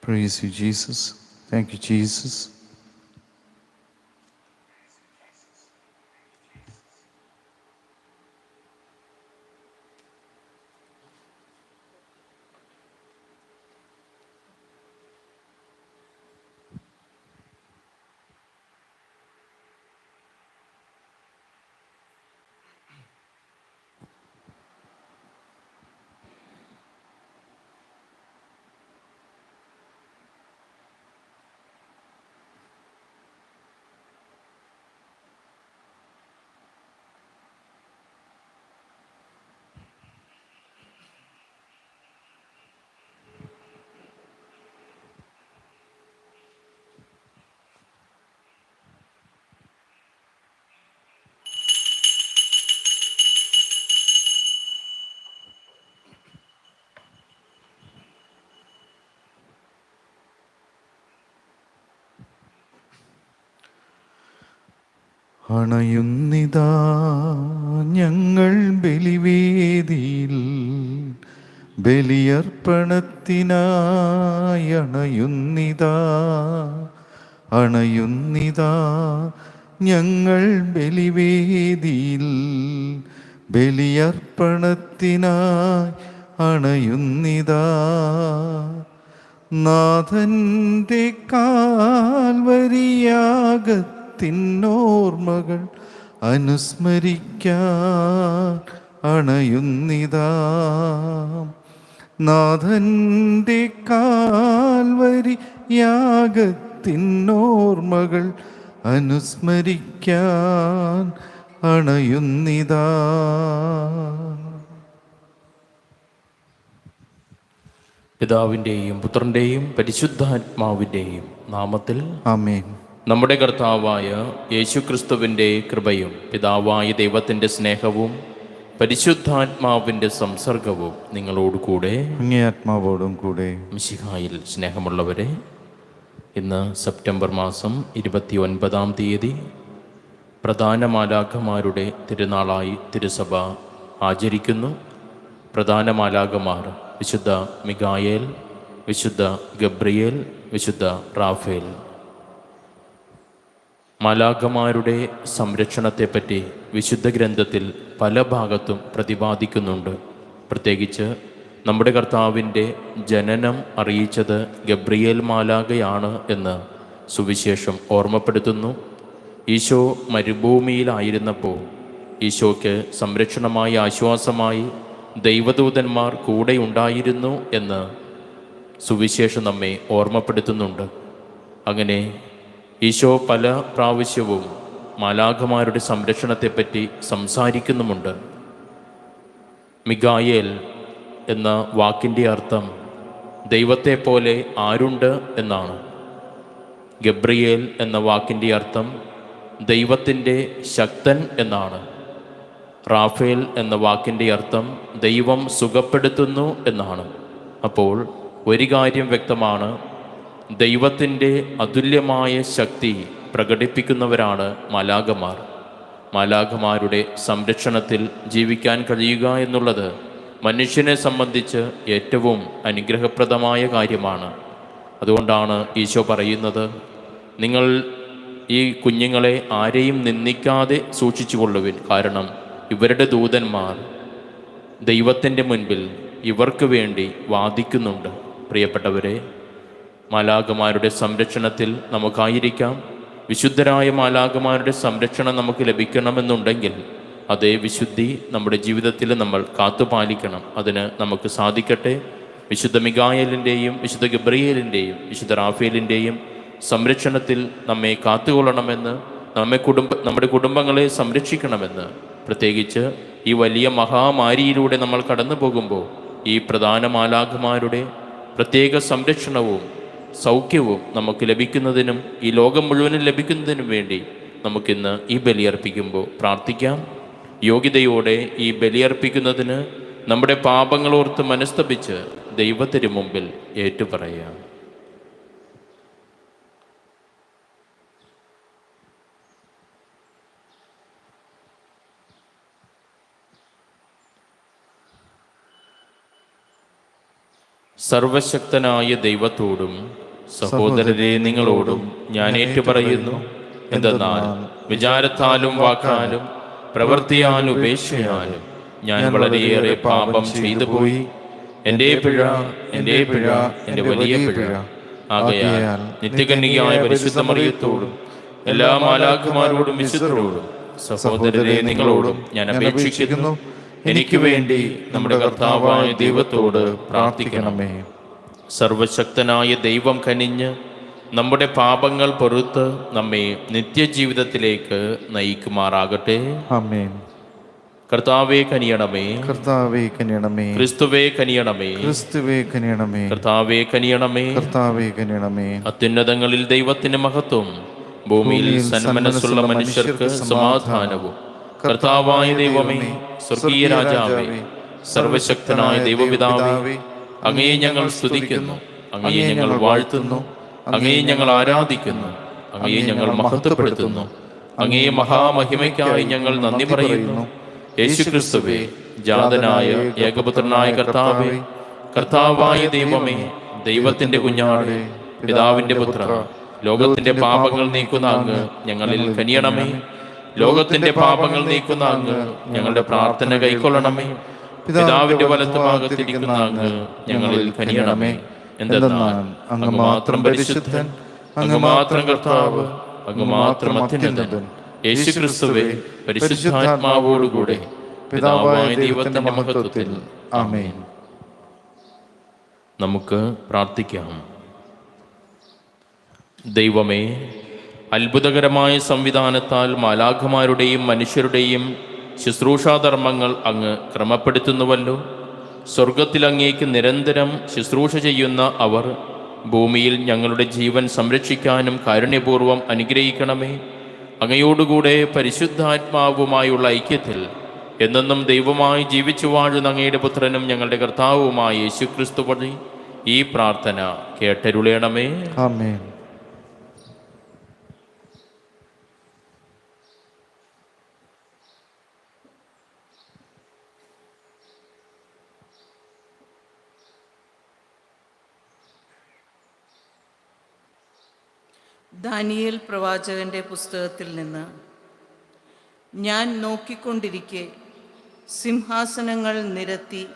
Praise you, Jesus. Thank you, Jesus. അണയുന്നിതാ ഞങ്ങൾ ബലിവേദിയിൽ ബലിയർപ്പണത്തിനായി അണയുന്നിതാ അണയുന്നിതാ ഞങ്ങൾ ബലിവേദിയിൽ ബലിയർപ്പണത്തിനായി അണയുന്നിതാ. നാഥന്റെ കാൽവരിയാകത്തിനോർമ്മകൾ അനുസ്മരിക്കാൻ അണയുന്നിതാ. നാഥന്റെ കാൽവരി യാഗത്തിനോർമ്മകൾ അനുസ്മരിക്കാൻ അണയുന്നിതാ. പിതാവിന്റെയും പുത്രന്റെയും പരിശുദ്ധാത്മാവിന്റെയും നാമത്തിൽ ആമേൻ. നമ്മുടെ കർത്താവായ യേശുക്രിസ്തുവിന്റെ കൃപയും പിതാവായ ദൈവത്തിന്റെ സ്നേഹവും പരിശുദ്ധാത്മാവിന്റെ സംസർഗവും നിങ്ങളോടുകൂടെ കൂടെ. ആത്മാവോടും കൂടെ. മിശിഹായിൽ സ്നേഹമുള്ളവരെ ഇന്ന് സെപ്റ്റംബർ മാസം ഇരുപത്തി ഒൻപതാം തീയതി പ്രധാന മാലാഖമാരുടെ തിരുനാളായി തിരുസഭ ആചരിക്കുന്നു. പ്രധാന മാലാഖമാർ വിശുദ്ധ മിഗായേൽ വിശുദ്ധ ഗബ്രിയേൽ വിശുദ്ധ റാഫേൽ മാലാഖമാരുടെ സംരക്ഷണത്തെപ്പറ്റി വിശുദ്ധ ഗ്രന്ഥത്തിൽ പല ഭാഗത്തും പ്രതിപാദിക്കുന്നുണ്ട്. പ്രത്യേകിച്ച് നമ്മുടെ കർത്താവിന്റെ ജനനം അറിയിച്ചത് ഗബ്രിയേൽ മാലാഖയാണ് എന്ന് സുവിശേഷം ഓർമ്മപ്പെടുത്തുന്നു. ഈശോ മരുഭൂമിയിലായിരുന്നപ്പോൾ ഈശോയ്ക്ക് സംരക്ഷണമായി ആശ്വാസമായി ദൈവദൂതന്മാർ കൂടെ ഉണ്ടായിരുന്നു എന്ന് സുവിശേഷം നമ്മെ ഓർമ്മപ്പെടുത്തുന്നുണ്ട്. അങ്ങനെ ഈശോ പല പ്രാവശ്യവും മാലാഖമാരുടെ സംരക്ഷണത്തെപ്പറ്റി സംസാരിക്കുന്നുമുണ്ട്. മിഗായേൽ എന്ന വാക്കിന്റെ അർത്ഥം ദൈവത്തെ പോലെ ആരുണ്ട് എന്നാണ്. ഗബ്രിയേൽ എന്ന വാക്കിന്റെ അർത്ഥം ദൈവത്തിന്റെ ശക്തൻ എന്നാണ്. റാഫേൽ എന്ന വാക്കിന്റെ അർത്ഥം ദൈവം സുഖപ്പെടുത്തുന്നു എന്നാണ്. അപ്പോൾ ഒരു കാര്യം വ്യക്തമാണ് ദൈവത്തിന്റെ അതുല്യമായ ശക്തി പ്രകടിപ്പിക്കുന്നവരാണ് മാലാഖമാർ. മാലാഖമാരുടെ സംരക്ഷണത്തിൽ ജീവിക്കാൻ കഴിയുക എന്നുള്ളത് മനുഷ്യനെ സംബന്ധിച്ച് ഏറ്റവും അനുഗ്രഹപ്രദമായ കാര്യമാണ്. അതുകൊണ്ടാണ് ഈശോ പറയുന്നത് നിങ്ങൾ ഈ കുഞ്ഞുങ്ങളെ ആരെയും നിന്ദിക്കാതെ സൂക്ഷിച്ചു കൊള്ളുവിൻ കാരണം ഇവരുടെ ദൂതന്മാർ ദൈവത്തിന്റെ മുൻപിൽ ഇവർക്ക് വേണ്ടി വാദിക്കുന്നുണ്ട്. പ്രിയപ്പെട്ടവരെ മാലാകമാരുടെ സംരക്ഷണത്തിൽ നമുക്കായിരിക്കാം. വിശുദ്ധരായ മാലാകമാരുടെ സംരക്ഷണം നമുക്ക് ലഭിക്കണമെന്നുണ്ടെങ്കിൽ അതേ വിശുദ്ധി നമ്മുടെ ജീവിതത്തിൽ നമ്മൾ കാത്തുപാലിക്കണം. അതിന് നമുക്ക് സാധിക്കട്ടെ. വിശുദ്ധ മിഗായലിന്റെയും വിശുദ്ധ ഗബ്രിയേലിന്റെയും വിശുദ്ധ റാഫേലിന്റെയും സംരക്ഷണത്തിൽ നമ്മെ കാത്തുകൊള്ളണമെന്ന് നമ്മെ കുടുംബ നമ്മുടെ കുടുംബങ്ങളെ സംരക്ഷിക്കണമെന്ന് പ്രത്യേകിച്ച് ഈ വലിയ മഹാമാരിയിലൂടെ നമ്മൾ കടന്നു പോകുമ്പോൾ ഈ പ്രധാന മാലാഖമാരുടെ പ്രത്യേക സംരക്ഷണവും സൗഖ്യവും നമുക്ക് ലഭിക്കുന്നതിനും ഈ ലോകം മുഴുവനും ലഭിക്കുന്നതിനും വേണ്ടി നമുക്കിന്ന് ഈ ബലിയർപ്പിക്കുമ്പോൾ പ്രാർത്ഥിക്കാം. യോഗ്യതയോടെ ഈ ബലിയർപ്പിക്കുന്നതിന് നമ്മുടെ പാപങ്ങളോർത്ത് മനസ്തപിച്ച് ദൈവത്തിന് മുമ്പിൽ ഏറ്റുപറയാം. സർവശക്തനായ ദൈവത്തോടും സഹോദരരെ നിങ്ങളോടും ഞാൻ ഏറ്റുപറയുന്നു. എന്തെന്നാൽ വിചാരത്താലും വാക്കാലും പ്രവർത്തിയാലും ഉപേക്ഷയാലും ഞാൻ വളരെയേറെ പാപം ചെയ്തു പോയി എന്റെ പിഴ എന്റെ പിഴ എന്റെ വലിയ പിഴ. ആകയാൽ നിത്യകന്യകയായ പരിശുദ്ധ മറിയത്തോടും എല്ലാ മാലാഖമാരോടും വിശുദ്ധരോടും സഹോദരരെ നിങ്ങളോടും ഞാൻ അപേക്ഷിക്കുന്നു. എനിക്ക് വേണ്ടി നമ്മുടെ കർത്താവായ ദൈവത്തോട് പ്രാർത്ഥിക്കണമേ. സർവശക്തനായ ദൈവം കനിഞ്ഞ് നമ്മുടെ പാപങ്ങൾ പൊറുത്ത് നമ്മെ നിത്യജീവിതത്തിലേക്ക് നയിക്കുമാറാകട്ടെ. ആമേൻ. കർത്താവേ കനിയണമേ കർത്താവേ കനിയണമേ ക്രിസ്തുവേ കനിയണമേ ക്രിസ്തുവേ കനിയണമേ കർത്താവേ കനിയണമേ കർത്താവേ കനിയണമേ അത്യുന്നതങ്ങളിൽ ദൈവത്തിന് മഹത്വം ഭൂമിയിൽ സന്മനസ്സുള്ള മനുഷ്യർക്ക് സമാധാനവും. കർത്താവായ ദൈവമേ സ്വർഗീയ രാജാവേ സർവശക്തനായ ദൈവപിതാവേ അങ്ങയെ ഞങ്ങൾ സ്തുതിക്കുന്നു. അങ്ങയെ ഞങ്ങൾ വാഴ്ത്തുന്നു. അങ്ങയെ ഞങ്ങൾ ആരാധിക്കുന്നു. അങ്ങയെ ഞങ്ങൾ മഹത്വപ്പെടുത്തുന്നു. അങ്ങയെ മഹാമഹിമയ്ക്കായി ഞങ്ങൾ നന്ദി പറയുന്നു. യേശുക്രിസ്തുവേ ജാതനായ ഏകപുത്രനായ കർത്താവേ കർത്താവായ ദൈവമേ ദൈവത്തിന്റെ കുഞ്ഞാട് പിതാവിന്റെ പുത്ര ലോകത്തിന്റെ പാപങ്ങൾ നീക്കുന്ന അങ്ങ് ഞങ്ങളിൽ കനിയണമേ. ലോകത്തിന്റെ പാപങ്ങൾ നീക്കുന്ന അങ്ങ് ഞങ്ങളുടെ പ്രാർത്ഥന കൈക്കൊള്ളണമേ. പിതാവിന്റെ വലത്തുഭാഗത്തിരിക്കുന്ന അങ്ങ് ഞങ്ങളിൽ കനിയണമേ. എന്തെന്നാൽ അങ്ങ് മാത്രം പരിശുദ്ധൻ അങ്ങ് മാത്രം കർത്താവ് അങ്ങ് മാത്രം അത്യുന്നതൻ യേശുക്രിസ്തുവേ പരിശുദ്ധാത്മാവോടുകൂടെ പിതാവായ ദൈവത്തിന്റെ മഹത്വത്തിൽ. ആമേൻ. നമുക്ക് പ്രാർത്ഥിക്കാം. ദൈവമേ അത്ഭുതകരമായ സംവിധാനത്താൽ മാലാഖമാരുടെയും മനുഷ്യരുടെയും ശുശ്രൂഷാധർമ്മങ്ങൾ അങ്ങ് ക്രമപ്പെടുത്തുന്നുവല്ലോ. സ്വർഗത്തിൽ അങ്ങേക്ക് നിരന്തരം ശുശ്രൂഷ ചെയ്യുന്ന അവർ ഭൂമിയിൽ ഞങ്ങളുടെ ജീവൻ സംരക്ഷിക്കാനും കാരുണ്യപൂർവം അനുഗ്രഹിക്കണമേ. അങ്ങയോടുകൂടെ പരിശുദ്ധാത്മാവുമായുള്ള ഐക്യത്തിൽ എന്നെന്നും ദൈവമായി ജീവിച്ചു വാഴുന്ന അങ്ങയുടെ പുത്രനും ഞങ്ങളുടെ കർത്താവുമായ യേശുക്രിസ്തു വഴി ഈ പ്രാർത്ഥന കേട്ടരുളേണമേ. ആമേൻ. ദാനിയേൽ പ്രവാചകന്റെ പുസ്തകത്തിൽ നിന്ന് ഞാൻ നോക്കിക്കൊണ്ടിരിക്കെ സിംഹാസനങ്ങൾ നിരത്തി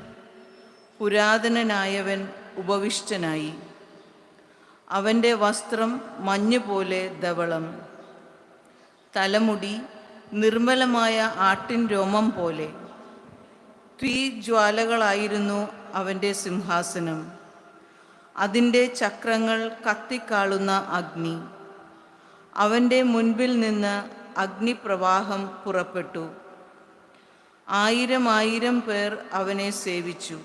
പുരാതനനായവൻ ഉപവിഷ്ടനായി. അവന്റെ വസ്ത്രം മഞ്ഞ് പോലെ ധവളം. തലമുടി നിർമ്മലമായ ആട്ടിൻ രോമം പോലെ. തീജ്വാലകളായിരുന്നു അവന്റെ സിംഹാസനം. അതിന്റെ ചക്രങ്ങൾ കത്തിക്കാളുന്ന അഗ്നി. അവന്റെ മുൻപിൽ നിന്ന് അഗ്നിപ്രവാഹം പുറപ്പെട്ടു. ആയിരം ആയിരം പേർ അവനെ സേവിച്ചു.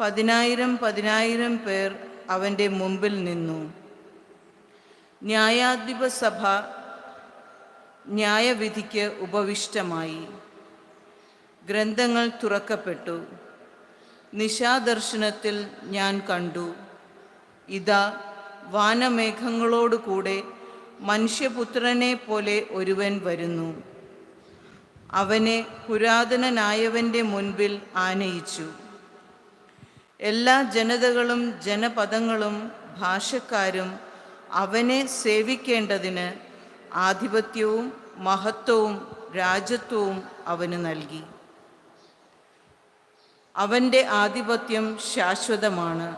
പതിനായിരം പതിനായിരം പേർ അവന്റെ മുമ്പിൽ നിന്നു. ന്യായാധിപ സഭ ന്യായവിധിക്ക് ഉപവിഷ്ടമായി. ഗ്രന്ഥങ്ങൾ തുറക്കപ്പെട്ടു. നിശാദർശനത്തിൽ ഞാൻ കണ്ടു. ഇതാ വാനമേഘങ്ങളോടുകൂടെ മനുഷ്യപുത്രനെ പോലെ ഒരുവൻ വരുന്നു. അവനെ പുരാതനനായവന്റെ മുൻപിൽ ആനയിച്ചു. എല്ലാ ജനതകളും ജനപദങ്ങളും ഭാഷക്കാരും അവനെ സേവിക്കേണ്ടതിന് ആധിപത്യവും മഹത്വവും രാജത്വവും അവന് നൽകി. അവന്റെ ആധിപത്യം ശാശ്വതമാണ്.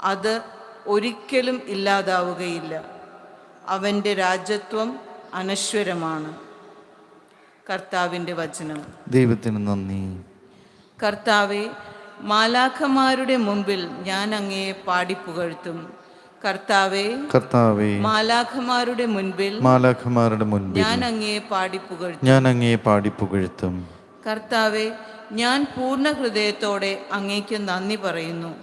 അത് ഒരിക്കലും ഇല്ലാതാവുകയില്ല. അവന്റെ രാജ്യത്വം അനശ്വരമാണ്. കർത്താവിന്റെ വചനം. ദൈവത്തിന് നന്ദി. കർത്താവെ മാലാഖമാരുടെ മുമ്പിൽ ഞാൻ അങ്ങയെ പാടിപ്പുകഴ്ത്തും കർത്താവെ കർത്താവേ മാലാഖമാരുടെ മുൻപിൽ മാലാഖമാരുടെ മുൻപിൽ ഞാൻ അങ്ങയെ പാടിപ്പുകഴ്ത്തും ഞാൻ അങ്ങയെ പാടിപ്പുകഴ്ത്തും കർത്താവെ ഞാൻ പൂർണ ഹൃദയത്തോടെ അങ്ങേക്ക് നന്ദി പറയുന്നു.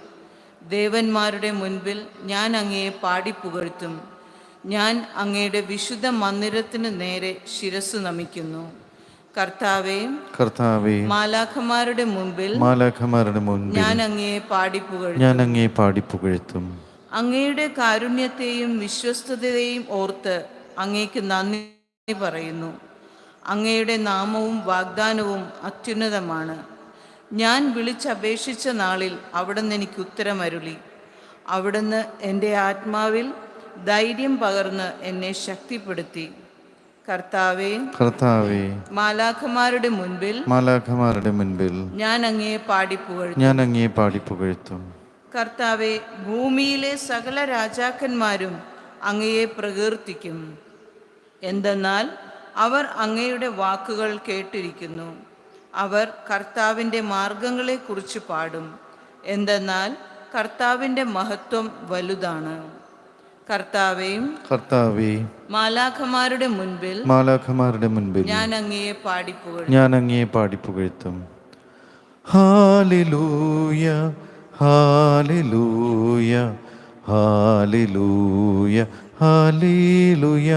ദേവന്മാരുടെ മുൻപിൽ ഞാൻ അങ്ങയെ പാടിപ്പുകഴ്ത്തും ഞാൻ അങ്ങയുടെ വിശുദ്ധ മന്ദിരത്തിന് നേരെ ശിരസ് നമിക്കുന്നു. കർത്താവേയും കർത്താവേ മാലാഖമാരുടെ മുമ്പിൽ മാലാഖമാരുടെ മുൻപിൽ ഞാൻ അങ്ങയെ പാടിപ്പുകഴ്ത്തും ഞാൻ അങ്ങയെ പാടിപ്പുകഴുത്തും അങ്ങയുടെ കാരുണ്യത്തെയും വിശ്വസ്തതയെയും ഓർത്ത് അങ്ങേക്ക് നന്ദി പറയുന്നു. അങ്ങയുടെ നാമവും വാഗ്ദാനവും അത്യുന്നതമാണ്. ഞാൻ വിളിച്ചപേക്ഷിച്ച നാളിൽ അവിടുന്ന് എനിക്ക് ഉത്തരമരുളി. അവിടുന്ന് എന്റെ ആത്മാവിൽ ധൈര്യം പകർന്ന് എന്നെ ശക്തിപ്പെടുത്തി. കർത്താവേ കർത്താവേ മാലാഖമാരുടെ മുൻപിൽ മാലാഖമാരുടെ മുൻപിൽ ഞാൻ അങ്ങയെ പാടിപ്പുകഴ്ത്തും ഞാൻ അങ്ങേ പാടിപ്പുകഴ്ത്തും കർത്താവെ ഭൂമിയിലെ സകല രാജാക്കന്മാരും അങ്ങയെ പ്രകീർത്തിക്കും. എന്തെന്നാൽ അവർ അങ്ങയുടെ വാക്കുകൾ കേട്ടിരിക്കുന്നു. അവർ കർത്താവിന്റെ മാർഗങ്ങളെക്കുറിച്ച് പാടും. എന്തെന്നാൽ കർത്താവിന്റെ മഹത്വം വലുതാണ്. കർത്താവേയും കർത്താവെ മാലാഖമാരുടെ മുൻപിൽ മാലാഖമാരുടെ മുൻപിൽ ഞാൻ അങ്ങയെ പാടിപ്പുകഴും ഞാൻ അങ്ങയെ പാടിപ്പുകഴുത്തും. ഹാലിലൂയ ഹാലിലൂയ ഹാലിലൂയ ഹാലിലൂയ.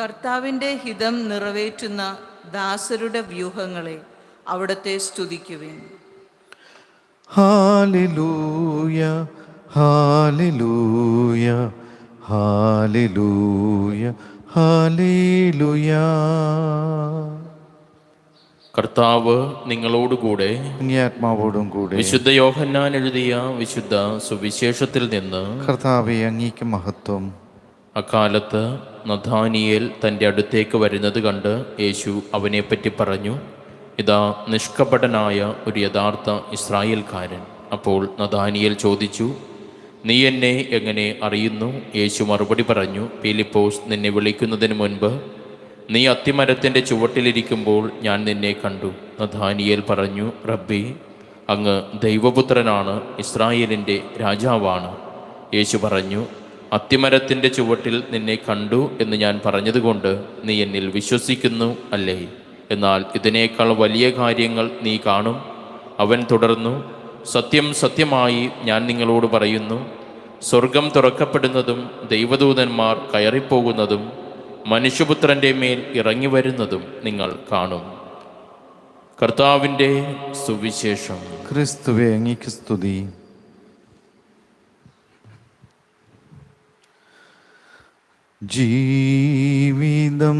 കർത്താവിന്റെ ഹിതം നിറവേറ്റുന്ന ദാസരുടെ വ്യൂഹങ്ങളെ അവിടത്തെ സ്തുതിക്കുവിൻ. ഹാലിലൂയ ഹാലിലൂയ ഹാലിലൂയ ഹാലിലൂയ. കർത്താവ് നിങ്ങളോടുകൂടെ കൂടെ ആത്മാവോടും കൂടെ വിശുദ്ധ യോഹന്നാൻ എഴുതിയ വിശുദ്ധ സുവിശേഷത്തിൽ നിന്ന് കർത്താവെ അങ്ങേക്ക് മഹത്വം. അക്കാലത്ത് നഥാനിയേൽ തന്റെ അടുത്തേക്ക് വരുന്നത് കണ്ട് യേശു അവനെപ്പറ്റി പറഞ്ഞു ഇതാ നിഷ്കപടനായ ഒരു യഥാർത്ഥ ഇസ്രായേൽക്കാരൻ. അപ്പോൾ നഥാനിയേൽ ചോദിച്ചു നീ എന്നെ എങ്ങനെ അറിയുന്നു? യേശു മറുപടി പറഞ്ഞു പീലിപ്പോസ് നിന്നെ വിളിക്കുന്നതിന് മുൻപ് നീ അത്തിമരത്തിന്റെ ചുവട്ടിലിരിക്കുമ്പോൾ ഞാൻ നിന്നെ കണ്ടു. നഥാനിയേൽ പറഞ്ഞു റബ്ബി അങ്ങ് ദൈവപുത്രനാണ് ഇസ്രായേലിന്റെ രാജാവാണ്. യേശു പറഞ്ഞു അത്തിമരത്തിന്റെ ചുവട്ടിൽ നിന്നെ കണ്ടു എന്ന് ഞാൻ പറഞ്ഞതുകൊണ്ട് നീ എന്നിൽ വിശ്വസിക്കുന്നു അല്ലേ? എന്നാൽ ഇതിനേക്കാൾ വലിയ കാര്യങ്ങൾ നീ കാണും. അവൻ തുടർന്നു സത്യം സത്യമായി ഞാൻ നിങ്ങളോട് പറയുന്നു. സ്വർഗം തുറക്കപ്പെടുന്നതും ദൈവദൂതന്മാർ കയറിപ്പോകുന്നതും മനുഷ്യപുത്രന്റെ മേൽ ഇറങ്ങി വരുന്നതും നിങ്ങൾ കാണും. കർത്താവിന്റെ സുവിശേഷം. ക്രിസ്തുവെ അങ്ങേക്ക് സ്തുതി. ജീവിതം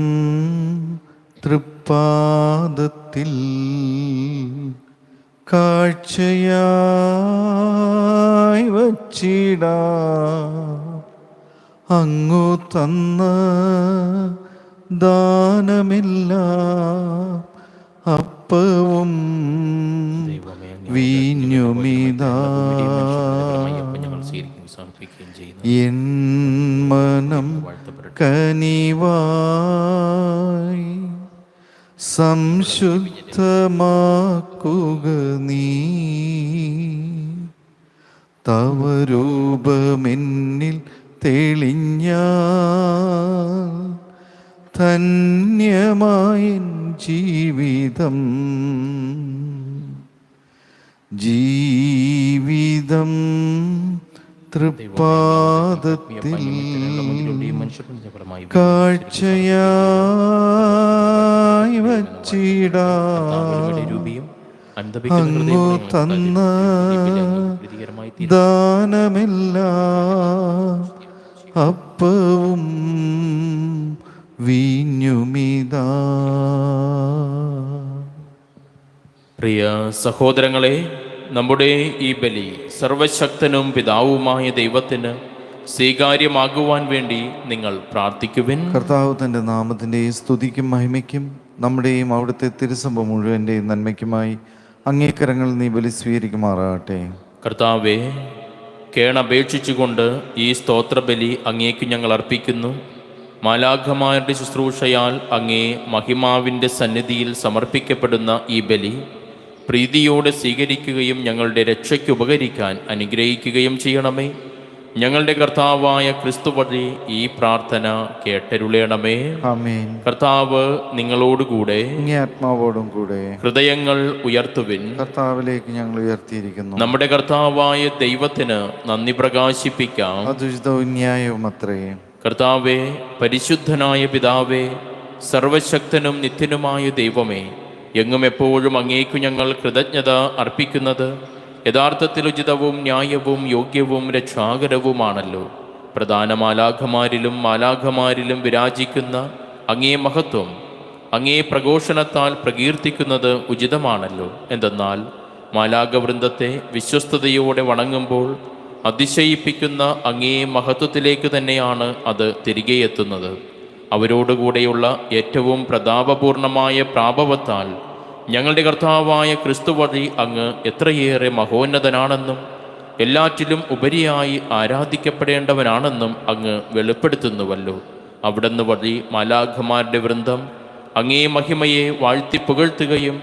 തൃപ്പാദത്തിൽ കാഴ്ചയായി വച്ചിട. അങ്ങു തന്ന ദാനമില്ല അപ്പവും വീഞ്ഞുമിതാ. എൻ മനം കനിവായി സംശുദ്ധമാക്കുക നീ. തവ രൂപമെന്നിൽ തെളിഞ്ഞ ധന്യമായ ജീവിതം. ജീവിതം തൃപ്പാദത്തിൽ കാഴ്ചയായി വച്ചിടാ അങ്ങു തന്ന ദാനമില്ല. അപ്പവും വീഞ്ഞുമിതാ. പ്രിയ സഹോദരങ്ങളെ നമ്മുടെ ഈ ബലി സർവശക്തനും പിതാവുമായ ദൈവത്തിന് സ്വീകാര്യമാകുവാൻ വേണ്ടി നിങ്ങൾ പ്രാർത്ഥിക്കുവിൻ. കർത്താവ് തന്റെ നാമത്തിന്റെ സ്തുതിക്കും മഹിമയ്ക്കും നമ്മുടെയും അവിടുത്തെ തിരുസഭ മുഴുവന്റെയും നന്മയ്ക്കുമായി അങ്ങേക്കരങ്ങൾ നീ ബലി സ്വീകരിക്കുമാറാകട്ടെ. കർത്താവേ കേണപേക്ഷിച്ചുകൊണ്ട് ഈ സ്തോത്രബലി അങ്ങേക്ക് ഞങ്ങൾ അർപ്പിക്കുന്നു. മാലാഖമാരുടെ ശുശ്രൂഷയാൽ അങ്ങേ മഹിമാവിന്റെ സന്നിധിയിൽ സമർപ്പിക്കപ്പെടുന്ന ഈ ബലി പ്രീതിയോടെ സ്വീകരിക്കുകയും ഞങ്ങളുടെ രക്ഷയ്ക്ക് ഉപകരിക്കാൻ അനുഗ്രഹിക്കുകയും ചെയ്യണമേ. ഞങ്ങളുടെ കർത്താവായ ക്രിസ്തു വഴി ഈ പ്രാർത്ഥന കേട്ടരുളയണമേ കർത്താവ് നിങ്ങളോടുകൂടെ ആത്മാവോടും കൂടെ ഹൃദയങ്ങൾ ഉയർത്തുവിൻ. കർത്താവിലേക്ക് ഞങ്ങൾ ഉയർത്തിയിരിക്കുന്നു. നമ്മുടെ കർത്താവായ ദൈവത്തിന് നന്ദി പ്രകാശിപ്പിക്കാം. അതുചിതവും ന്യായവും അത്രേ. കർത്താവെ പരിശുദ്ധനായ പിതാവേ സർവശക്തനും നിത്യനുമായ ദൈവമേ എങ്ങും എപ്പോഴും അങ്ങേക്കു ഞങ്ങൾ കൃതജ്ഞത അർപ്പിക്കുന്നത് യഥാർത്ഥത്തിൽ ഉചിതവും ന്യായവും യോഗ്യവും രക്ഷാകരവുമാണല്ലോ. പ്രധാന മാലാഖമാരിലും മാലാഖമാരിലും വിരാജിക്കുന്ന അങ്ങേ മഹത്വം അങ്ങേ പ്രഘോഷണത്താൽ പ്രകീർത്തിക്കുന്നത് ഉചിതമാണല്ലോ. എന്തെന്നാൽ മാലാഖവൃന്ദത്തെ വിശ്വസ്തയോടെ വണങ്ങുമ്പോൾ അതിശയിപ്പിക്കുന്ന അങ്ങേ മഹത്വത്തിലേക്ക് തന്നെയാണ് അത് തിരികെ എത്തുന്നത് അവരോടുകൂടെയുള്ള ഏറ്റവും പ്രതാപപൂർണമായ പ്രാപവത്താൽ ഞങ്ങളുടെ കർത്താവായ ക്രിസ്തു വഴി അങ്ങ് എത്രയേറെ മഹോന്നതനാണെന്നും എല്ലാറ്റിലും ഉപരിയായി ആരാധിക്കപ്പെടേണ്ടവനാണെന്നും അങ്ങ് വെളിപ്പെടുത്തുന്നുവല്ലോ. അവിടുന്ന് വഴി മാലാഖമാരുടെ വൃന്ദം അങ്ങേ മഹിമയെ വാഴ്ത്തി പുകഴ്ത്തുകയും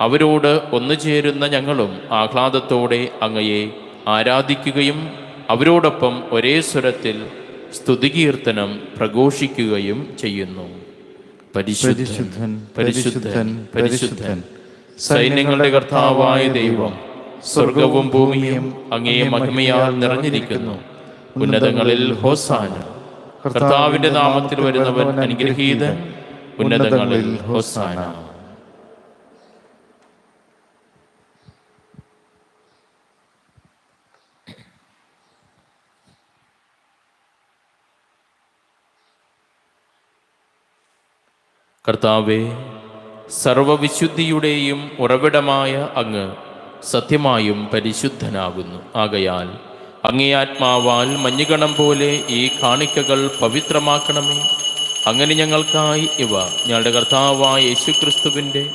അവരോട് ഒന്നുചേരുന്ന ഞങ്ങളും ആഹ്ലാദത്തോടെ അങ്ങയെ ആരാധിക്കുകയും അവരോടൊപ്പം ഒരേ സ്വരത്തിൽ സ്തുതികീർത്തനം പ്രഘോഷിക്കുകയും ചെയ്യുന്നു. പരിശുദ്ധൻ പരിശുദ്ധൻ പരിശുദ്ധൻ സൈന്യങ്ങളുടെ കർത്താവായ ദൈവം സ്വർഗവും ഭൂമിയും അങ്ങേ മഹിമയാൽ നിറഞ്ഞിരിക്കുന്നു. ഉന്നതങ്ങളിൽ ഹോസാന. കർത്താവിന്റെ നാമത്തിൽ വരുന്നവൻ അനുഗ്രഹീതൻ. ഉന്നതങ്ങളിൽ ഹോസാന. കർത്താവെ സർവവിശുദ്ധിയുടെയും ഉറവിടമായ അങ്ങ് സത്യമായും പരിശുദ്ധനാകുന്നു. ആകയാൽ അങ്ങേ ആത്മാവാൽ മഞ്ഞുകണം പോലെ ഈ കാണിക്കകൾ പവിത്രമാക്കണമേ. അങ്ങനെ ഞങ്ങൾക്കായി ഇവ ഞങ്ങളുടെ കർത്താവായ യേശുക്രിസ്തുവിന്റെ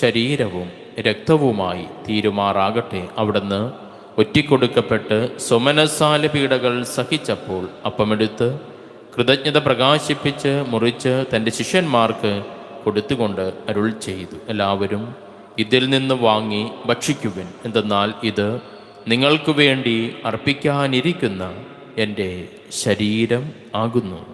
ശരീരവും രക്തവുമായി തീരുമാറാകട്ടെ. അവിടുന്ന് ഒറ്റിക്കൊടുക്കപ്പെട്ട് സുമനസാല പീഡകൾ സഹിച്ചപ്പോൾ അപ്പമെടുത്ത് കൃതജ്ഞത പ്രകാശിപ്പിച്ച് മുറിച്ച് തന്റെ ശിഷ്യന്മാർക്ക് കൊടുത്തുകൊണ്ട് അരുൾ ചെയ്തു. എല്ലാവരും ഇതിൽ നിന്ന് വാങ്ങി ഭക്ഷിക്കുവിൻ. എന്തെന്നാൽ ഇത് നിങ്ങൾക്ക് വേണ്ടി അർപ്പിക്കാനിരിക്കുന്ന എന്റെ ശരീരം ആകുന്നു.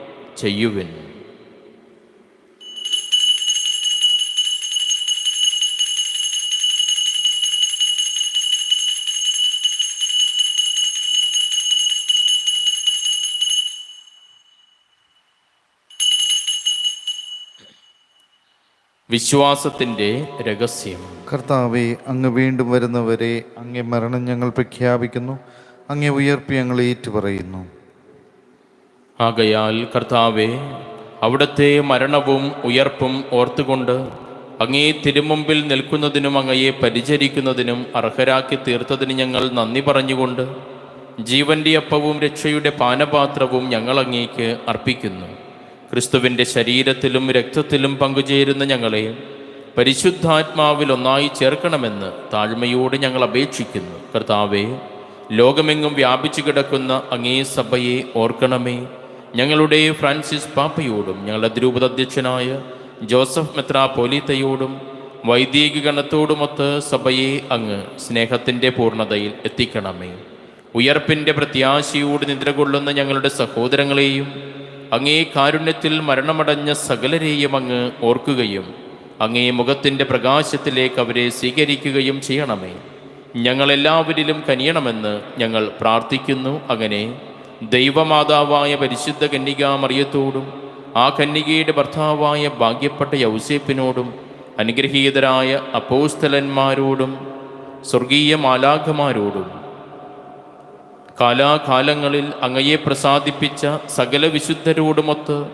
ചെയ്യുവിൻ. വിശ്വാസത്തിന്റെ രഹസ്യം. കർത്താവെ അങ്ങ് വീണ്ടും വരുന്നവരെ അങ്ങേ മരണം ഞങ്ങൾ പ്രഖ്യാപിക്കുന്നു. അങ്ങേ ഉയർപ്പി ഞങ്ങൾ ഏറ്റുപറയുന്നു. ആകയാൽ കർത്താവെ അവിടുത്തെ മരണവും ഉയർപ്പും ഓർത്തുകൊണ്ട് അങ്ങേ തിരുമുമ്പിൽ നിൽക്കുന്നതിനും അങ്ങയെ പരിചരിക്കുന്നതിനും അർഹരാക്കി തീർത്തതിന് ഞങ്ങൾ നന്ദി പറഞ്ഞുകൊണ്ട് ജീവന്റെ അപ്പവും രക്ഷയുടെ പാനപാത്രവും ഞങ്ങൾ അങ്ങേക്ക് അർപ്പിക്കുന്നു. ക്രിസ്തുവിന്റെ ശരീരത്തിലും രക്തത്തിലും പങ്കുചേരുന്ന ഞങ്ങളെ പരിശുദ്ധാത്മാവിൽ ഒന്നായി ചേർക്കണമെന്ന് താഴ്മയോടെ ഞങ്ങൾ അപേക്ഷിക്കുന്നു. കർത്താവെ ലോകമെങ്ങും വ്യാപിച്ചു കിടക്കുന്ന അങ്ങേ സഭയെ ഓർക്കണമേ. ഞങ്ങളുടെ ഫ്രാൻസിസ് പാപ്പയോടും ഞങ്ങളുടെ ദ്രൂപത അധ്യക്ഷനായ ജോസഫ് മെത്ര പോലീത്തയോടും വൈദിക ഗണത്തോടുമൊത്ത് സഭയെ അങ്ങ് സ്നേഹത്തിന്റെ പൂർണതയിൽ എത്തിക്കണമേ. ഉയർപ്പിന്റെ പ്രത്യാശയോട് നിദ്രകൊള്ളുന്ന ഞങ്ങളുടെ സഹോദരങ്ങളെയും അങ്ങേ കാരുണ്യത്തിൽ മരണമടഞ്ഞ സകലരെയും അങ്ങ് ഓർക്കുകയും അങ്ങേ മുഖത്തിന്റെ പ്രകാശത്തിലേക്ക് അവരെ സ്വീകരിക്കുകയും ചെയ്യണമേ. ഞങ്ങളെല്ലാവരിലും കനിയണമെന്ന് ഞങ്ങൾ പ്രാർത്ഥിക്കുന്നു അങ്ങനെ ദൈവമാതാവായ പരിശുദ്ധ കന്യകാമറിയത്തോടും ആ കന്യകയുടെ ഭർത്താവായ ഭാഗ്യപ്പെട്ട യൗസേപ്പിനോടും അനുഗ്രഹീതരായ അപ്പോസ്തലന്മാരോടും സ്വർഗീയ മാലാഖമാരോടും. കാലാകാലങ്ങളിൽ അങ്ങയെ പ്രസാദിപ്പിച്ച സകല വിശുദ്ധരോടുമൊത്ത്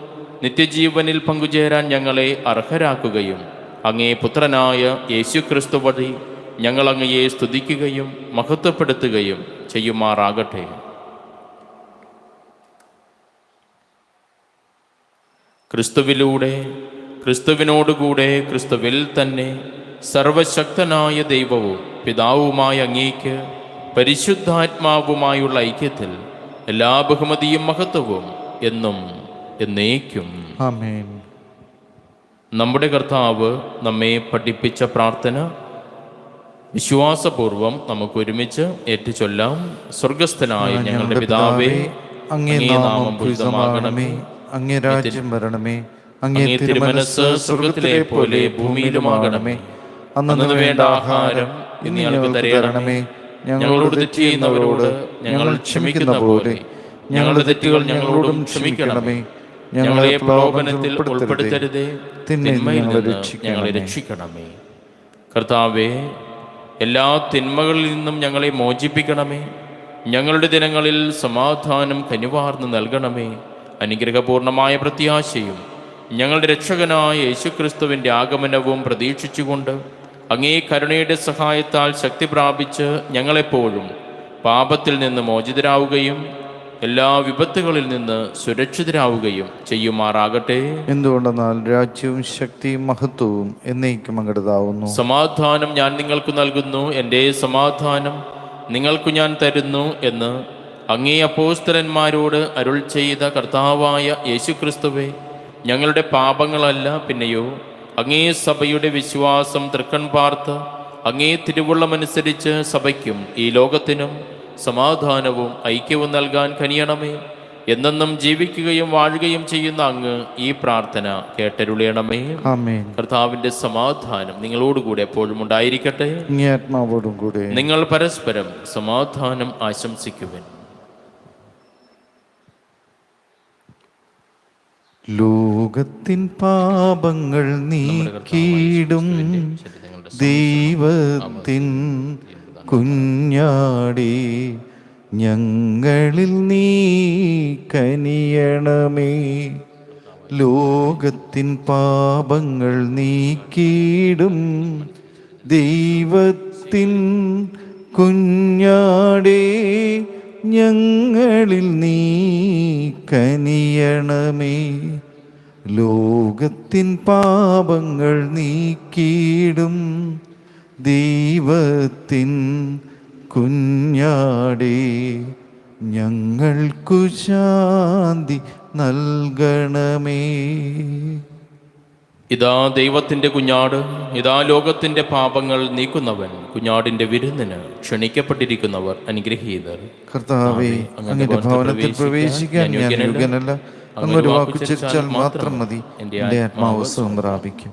നിത്യജീവനിൽ പങ്കുചേരാൻ ഞങ്ങളെ അർഹരാക്കുകയും അങ്ങേ പുത്രനായ യേശുക്രിസ്തു വഴി ഞങ്ങൾ അങ്ങയെ സ്തുതിക്കുകയും മഹത്വപ്പെടുത്തുകയും ചെയ്യുമാറാകട്ടെ. ക്രിസ്തുവിലൂടെ ക്രിസ്തുവിനോടുകൂടെ ക്രിസ്തുവിൽ തന്നെ സർവശക്തനായ ദൈവവും പിതാവുമായ അങ്ങേക്ക് പരിശുദ്ധാത്മാവുമായുള്ള ഐക്യത്തിൽ എല്ലാ ബഹുമതിയും മഹത്വവും എന്നും എന്നേക്കും. നമ്മുടെ കർത്താവ് നമ്മെ പഠിപ്പിച്ച പ്രാർത്ഥന വിശ്വാസപൂർവം നമുക്ക് ഒരുമിച്ച് ഏറ്റുചൊല്ലാം സ്വർഗസ്ഥനായ ഞങ്ങളുടെ പിതാവേ അങ്ങേ നാമം പൂജിതമാകണമേ അങ്ങേ രാജ്യം വരണമേ. അങ്ങേ തിരുമനസ് സ്വർഗത്തിലെ പോലെ ഭൂമിയിലുമാകണമേ. അന്നു വേണ്ട ആഹാരം ഇന്ന് ഞങ്ങൾക്ക് തരണമേ. ഞങ്ങളോട് തെറ്റ് ചെയ്യുന്നവരോട് ഞങ്ങൾ ക്ഷമിക്കുന്ന പോലെ ഞങ്ങളുടെ തെറ്റുകൾ ഞങ്ങളോടും ക്ഷമിക്കണമേ. ഞങ്ങളെ പ്രലോഭനത്തിൽ ഉൾപ്പെടുത്തരുതേ. തിന്മയിൽ ഞങ്ങളെ രക്ഷിക്കണമേ. കർത്താവേ എല്ലാ തിന്മകളിൽ നിന്നും ഞങ്ങളെ മോചിപ്പിക്കണമേ. ഞങ്ങളുടെ ദിനങ്ങളിൽ സമാധാനം കനിവാർന്ന് നൽകണമേ. അനുഗ്രഹപൂർണമായ പ്രത്യാശയും ഞങ്ങളുടെ രക്ഷകനായ യേശുക്രിസ്തുവിന്റെ ആഗമനവും പ്രതീക്ഷിച്ചുകൊണ്ട് അങ്ങേ കരുണയുടെ സഹായത്താൽ ശക്തി പ്രാപിച്ച് ഞങ്ങളെപ്പോഴും പാപത്തിൽ നിന്ന് മോചിതരാവുകയും എല്ലാ വിപത്തുകളിൽ നിന്ന് സുരക്ഷിതരാവുകയും ചെയ്യുമാറാകട്ടെ. എന്തുകൊണ്ടെന്നാൽ രാജ്യവും ശക്തിയും മഹത്വവും എന്നേക്കും അങ്ങടതാവുന്നു സമാധാനം ഞാൻ നിങ്ങൾക്ക് നൽകുന്നു എന്റെ സമാധാനം നിങ്ങൾക്ക് ഞാൻ തരുന്നു എന്ന് അങ്ങേ അപ്പോസ്തലന്മാരോട് അരുൾ ചെയ്ത കർത്താവായ യേശുക്രിസ്തുവെ ഞങ്ങളുടെ പാപങ്ങളല്ല പിന്നെയോ? അങ്ങേ സഭയുടെ വിശ്വാസം തൃക്കൺ പാർത്ത് അങ്ങേ തിരുവുള്ളമനുസരിച്ച് സഭയ്ക്കും ഈ ലോകത്തിനും സമാധാനവും ഐക്യവും നൽകാൻ കനിയണമേ. എന്നെന്നും ജീവിക്കുകയും വാഴുകയും ചെയ്യുന്ന അങ്ങ് ഈ പ്രാർത്ഥന കേട്ടരുളിയണമേ. കർത്താവിന്റെ സമാധാനം നിങ്ങളോടുകൂടെ എപ്പോഴും ഉണ്ടായിരിക്കട്ടെ. നിങ്ങൾ പരസ്പരം സമാധാനം ആശംസിക്കുവൻ. ലോകത്തിൻ പാപങ്ങൾ നീക്കിയിടും ദൈവത്തിൻ കുഞ്ഞാടി ഞങ്ങളിൽ നീ കനിയണമേ. ലോകത്തിൻ പാപങ്ങൾ നീക്കിയിടും ദൈവത്തിൻ കുഞ്ഞാടേ ഞങ്ങളിൽ നീ കനിയണമേ. ലോകത്തിൻ പാപങ്ങൾ നീക്കിയിടും ദൈവത്തിൻ കുഞ്ഞാടേ. ഞങ്ങൾക്കു ശാന്തി നൽകണമേ. ഇതാ ദൈവത്തിന്റെ കുഞ്ഞാട് ഇതാ ലോകത്തിന്റെ പാപങ്ങൾ നീക്കുന്നവൻ കുഞ്ഞാടിന്റെ വിരുന്നിന് ക്ഷണിക്കപ്പെട്ടിരിക്കുന്നവർ അനുഗ്രഹീതർ. കർത്താവേ അങ്ങയുടെ ഭവനത്തിൽ പ്രവേശിക്കാൻ ഞാൻ യോഗ്യനല്ല. അങ്ങൊരു വാക്കു ചിരിച്ചാൽ മാത്രം മതി. എന്റെ ആത്മാവ് സുഖം പ്രാപിക്കും.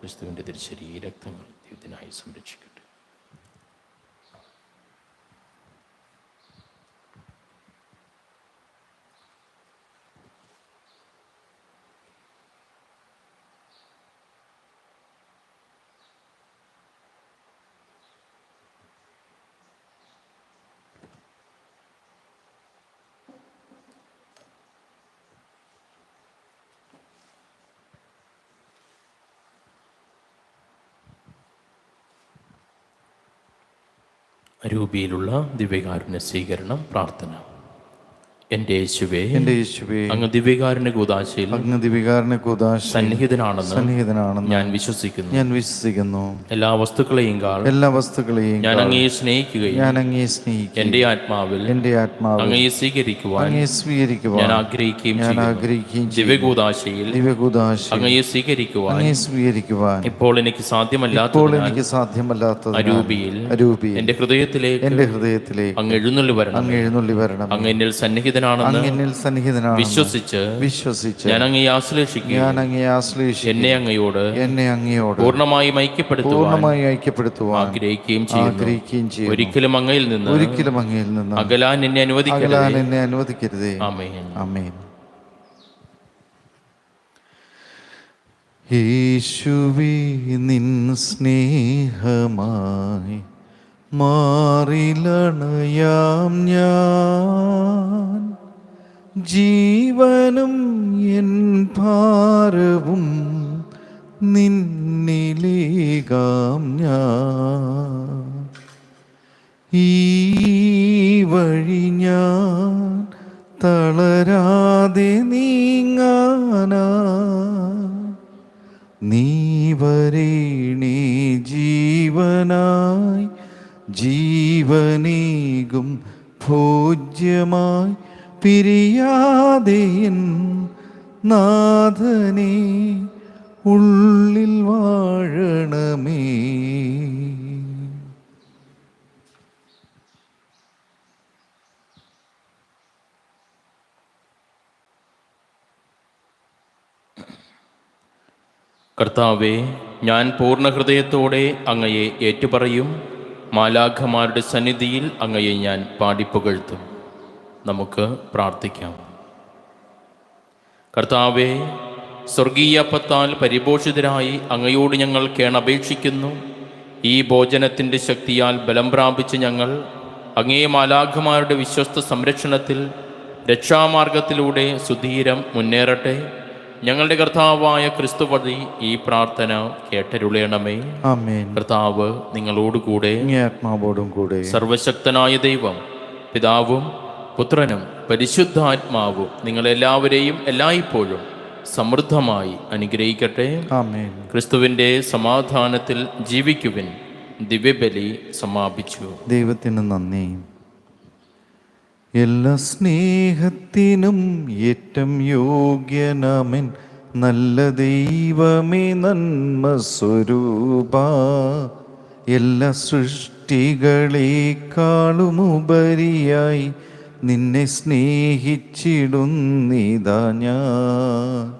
ക്രിസ്തുവിന്റെ തിരിച്ചരി രക്തങ്ങൾ ദൈവത്തിനായി സംരക്ഷിക്കട്ടെ അരൂപിയിലുള്ള ദിവ്യകാരുണ്യ സ്വീകരണം പ്രാർത്ഥന. എന്റെ യേശുവേ എന്റെ യേശുവേ അങ്ങ് ദിവ്യകാരുണ്യ കൂതാശയിൽ അങ്ങ് ദിവികാരനെ കൂതാശ സന്നിഹിതനാണെന്ന് സന്നിഹിതനാണെന്ന് ഞാൻ വിശ്വസിക്കുന്നു. ഞാൻ വിശ്വസിക്കുന്നു. എല്ലാ വസ്തുക്കളെയും കാൾ എല്ലാ വസ്തുക്കളെയും ഞാൻ അങ്ങയെ സ്നേഹിക്കുകയും ഞാൻ അങ്ങയെ സ്നേഹിക്കും എന്റെ ആത്മാവിൽ എന്റെ ആത്മാവ് അങ്ങയെ സ്വീകരിക്കുവാൻ അങ്ങയെ സ്വീകരിക്കുവാൻ ഞാൻ ആഗ്രഹിക്കുകയും ഞാൻ ആഗ്രഹിക്കുകയും ദിവ്യകൂതാശയിൽ ദിവ്യകൂതാശ അങ്ങയെ സ്വീകരിക്കുവാൻ അങ്ങയെ സ്വീകരിക്കുവാൻ ഇപ്പോൾ എനിക്ക് ഇപ്പോൾ എനിക്ക് സാധ്യമല്ലാത്തത് അരൂപിയിൽ അരൂപി എന്റെ ഹൃദയത്തിലേക്ക് എന്റെ ഹൃദയത്തിലേക്ക് അങ്ങ് എഴുന്നള്ളി വരണം. അങ്ങ് എഴുന്നള്ളി വരണം. അങ്ങ് എന്നിൽ സന്നിഹിതനാണെന്ന് സന്നിഹിതനാണ് വിശ്വസിച്ച് വിശ്വസിച്ച് ഞാൻ അങ്ങയെ ആശ്ലേഷിക്കും ഞാൻ അങ്ങേ ആശ്ലേഷിക്കും എന്നെ അങ്ങയോട് എന്നെ അങ്ങയോട് പൂർണമായും ഐക്യപ്പെടുത്തുവാൻ പൂർണമായി ഐക്യപ്പെടുത്തുവാൻ ആഗ്രഹിക്കുകയും ചെയ്യുന്നു. ആഗ്രഹിക്കുകയും ചെയ്യുന്നു. ഒരിക്കലും അങ്ങയിൽ നിന്ന് ഒരിക്കലും അങ്ങയിൽ നിന്ന് അകലാൻ എന്നെ അനുവദിക്കരുത്. അകലാൻ എന്നെ അനുവദിക്കരുതേ. ആമേൻ. ആമേൻ. യേശുവേ നിൻ സ്നേഹമായി മാറിലണയാം ഞാൻ. ജീവനും എൻ ഭാരവും നിന്നിലേകാം ഞാൻ. ഈ വഴി ഞാൻ തളരാതെ നീങ്ങാനാ. നീ വരേണേ ജീവനായി ജീവനേകും ഭോജ്യമായി പിരിയാതെയിൻ നാഥനെ ഉള്ളിൽ വാഴണമേ. കർത്താവെ ഞാൻ പൂർണ ഹൃദയത്തോടെ അങ്ങയെ ഏറ്റുപറയും. മാലാഖമാരുടെ സന്നിധിയിൽ അങ്ങയെ ഞാൻ പാടിപ്പുകഴ്ത്തും. നമുക്ക് പ്രാർത്ഥിക്കാം. കർത്താവെ സ്വർഗീയപ്പത്താൽ പരിപോഷിതരായി അങ്ങയോട് ഞങ്ങൾ കേണപേക്ഷിക്കുന്നു. ഈ ഭോജനത്തിന്റെ ശക്തിയാൽ ബലം പ്രാപിച്ച് ഞങ്ങൾ അങ്ങേ മാലാഖമാരുടെ വിശ്വസ്ത സംരക്ഷണത്തിൽ രക്ഷാമാർഗത്തിലൂടെ സുധീരം മുന്നേറട്ടെ. ഞങ്ങളുടെ കർത്താവായ ക്രിസ്തു വഴി ഈ പ്രാർത്ഥന കേട്ടരുളയണമേ കർത്താവ് നിങ്ങളോടുകൂടെ ആത്മാവോടും കൂടെ. സർവശക്തനായ ദൈവം പിതാവും പുത്രനും പരിശുദ്ധാത്മാവും നിങ്ങളെല്ലാവരെയും എല്ലായ്പ്പോഴും സമൃദ്ധമായി അനുഗ്രഹിക്കട്ടെ. ക്രിസ്തുവിന്റെ സമാധാനത്തിൽ ജീവിക്കുവിൻ. ദിവ്യബലി സമാപിച്ചു. ദൈവത്തിന് നന്ദി. എല്ലാ സ്നേഹത്തിനും ഏറ്റം യോഗ്യനാമൻ. നല്ല ദൈവമേ നന്മ സ്വരൂപ. എല്ലാ സൃഷ്ടികളെക്കാളുമുപരിയായി നിന്നെ സ്നേഹിച്ചിടുന്നിതാ ഞാൻ.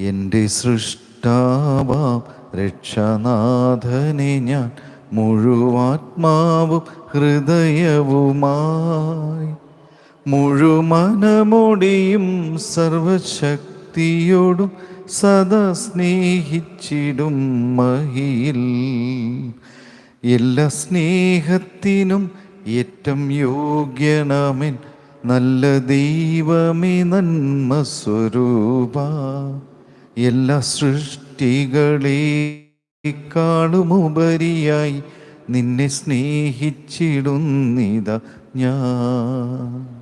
എന്റെ സൃഷ്ടാവാം രക്ഷനാഥനെ ഞാൻ. മുഴുവാത്മാവും ഹൃദയവുമായി. മുഴുമനമോടെയും സർവശക്തിയോടും സദാ സ്നേഹിച്ചിടും മഹിയിൽ. എല്ലാ സ്നേഹത്തിനും ഏറ്റം യോഗ്യനാമൻ നല്ല ദൈവമേ നന്മ സ്വരൂപ. എല്ലാ സൃഷ്ടികളെ ഉപരിയായി നിന്നെ സ്നേഹിച്ചിടുന്നിത ഞാൻ.